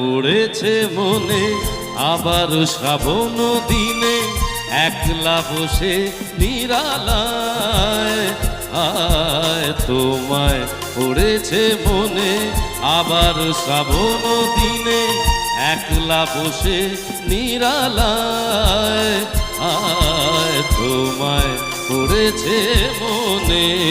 পড়েছে মনে, আবার শ্রাবণ দিনে একলা বসে নিরালায়। আয়, তোমায় পড়েছে মনে, আবার শ্রাবণ দিনে একলা বসে নিরালায়। আয়, তোমায় পড়েছে মনে।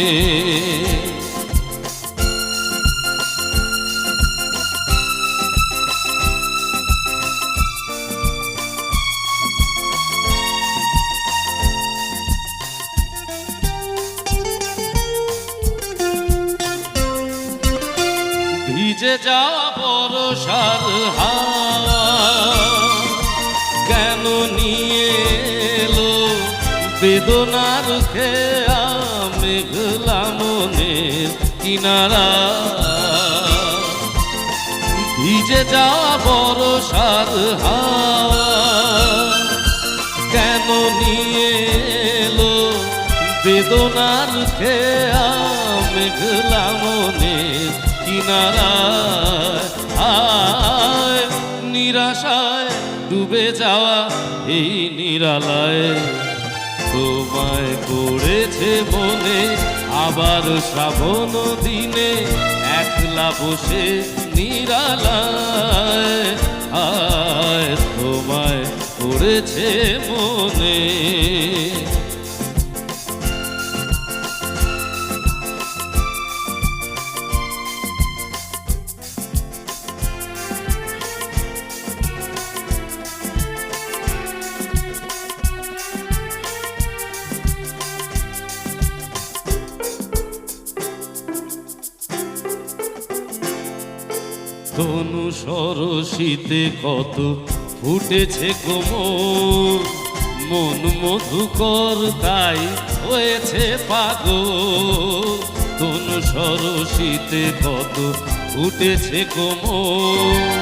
যাওয়া বরসার হাওয়া কেন নিয়ে এলো? বেদনার খেয়া কিনারা। ভিজে বরসার হাওয়া কেন নিয়ে এলো? বেদনার খেয়া মেঘলা কিনারায় নিরাশায় ডুবে যাওয়া এই নিরালায়। তোমায় করেছে মনে আবার শ্রাবণ দিনে একলা বসে নিরালায়। আয়, তোমায় করেছে মনে তনু সরসিতে কত ফুটেছে কোমর। মন মধুকর তাই হয়েছে পাগল। তনু সরসিতে কত ফুটেছে কোমর।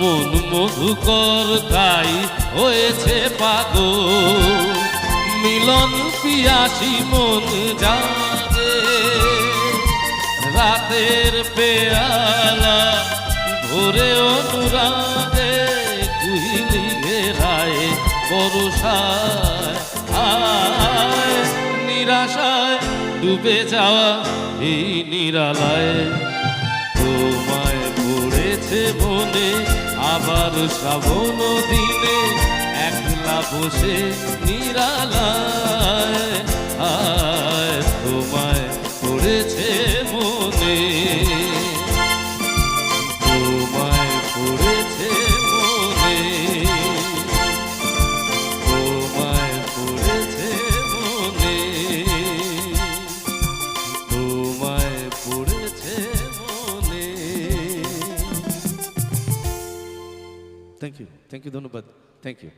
মন মধুকর তাই হয়েছে পাগল। মিলন পিয়াসী মন জাগে রাতের পেয়ালা ভোরে অনুরাগে কুইলি ঘেরায় বরসায়, আয়, নিরাশায় ডুবে যাওয়া এই নিরালায়। তোমায় পড়েছে মনে আবার শ্রাবণ দিনে একলা বসে নিরালায়। আয়, তোমায় পড়েছে মনে ইউ থ্যাংক ইউ ধন্যবাদ থ্যাংক ইউ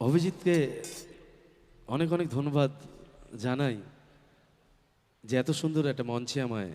অভিজিৎকে অনেক অনেক ধন্যবাদ জানাই যে এত সুন্দর একটা মঞ্চে আমায়